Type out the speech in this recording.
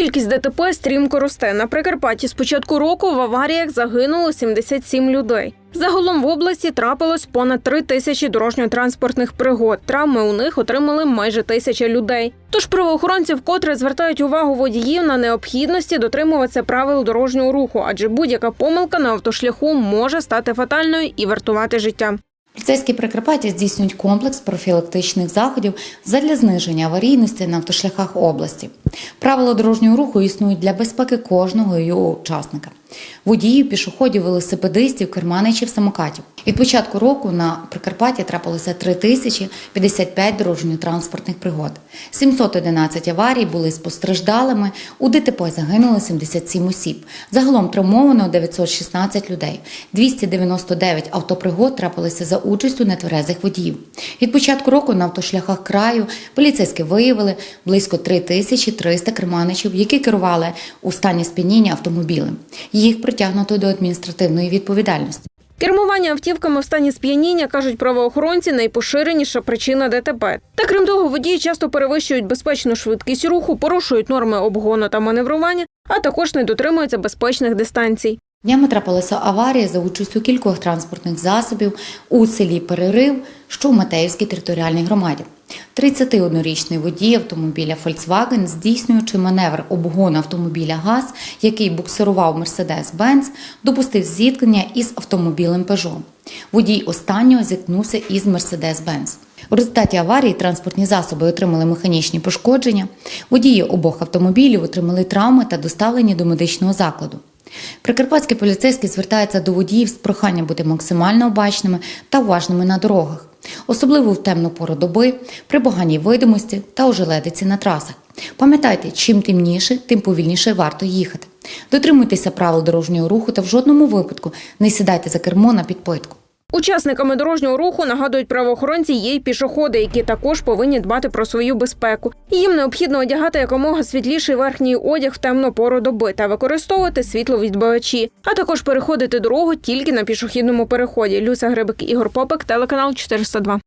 Кількість ДТП стрімко росте. На Прикарпатті з початку року в аваріях загинуло 77 людей. Загалом в області трапилось понад три тисячі дорожньо-транспортних пригод. Травми у них отримали майже тисяча людей. Тож правоохоронці вкотре звертають увагу водіїв на необхідності дотримуватися правил дорожнього руху, адже будь-яка помилка на автошляху може стати фатальною і вартувати життя. Поліцейські Прикарпаття здійснюють комплекс профілактичних заходів задля зниження аварійності на автошляхах області. Правила дорожнього руху існують для безпеки кожного його учасника. Водіїв, пішоходів, велосипедистів, керманичів, самокатів. Від початку року на Прикарпатті трапилося 3055 дорожньо-транспортних пригод. 711 аварій були з постраждалими. У ДТП загинуло 77 осіб. Загалом травмовано 916 людей. 299 автопригод трапилися за участю нетверезих водіїв. Від початку року на автошляхах краю поліцейські виявили близько 3300 керманичів, які керували у стані сп'яніння автомобілем. Їх притягнуто до адміністративної відповідальності. Кермування автівками в стані сп'яніння кажуть правоохоронці найпоширеніша причина ДТП. Та крім того, водії часто перевищують безпечну швидкість руху, порушують норми обгону та маневрування, а також не дотримуються безпечних дистанцій. Днями трапилася аварія за участю кількох транспортних засобів у селі Перерив, що в Матеївській територіальній громаді. 31-річний водій автомобіля Volkswagen, здійснюючи маневр обгону автомобіля ГАЗ, який буксирував Mercedes-Benz, допустив зіткнення із автомобілем Peugeot. Водій останнього зіткнувся із Mercedes-Benz. У результаті аварії транспортні засоби отримали механічні пошкодження. Водії обох автомобілів отримали травми та доставлені до медичного закладу. Прикарпатські поліцейські звертаються до водіїв з проханням бути максимально обачними та уважними на дорогах, особливо в темну пору доби, при поганій видимості та ожеледиці на трасах. Пам'ятайте, чим темніше, тим повільніше варто їхати. Дотримуйтеся правил дорожнього руху та в жодному випадку не сідайте за кермо на підпитку. Учасниками дорожнього руху нагадують правоохоронці є й пішоходи, які також повинні дбати про свою безпеку. Їм необхідно одягати якомога світліший верхній одяг в темну пору доби та використовувати світловідбивачі, а також переходити дорогу тільки на пішохідному переході. Люся Грибик, Ігор Попик, телеканал 402.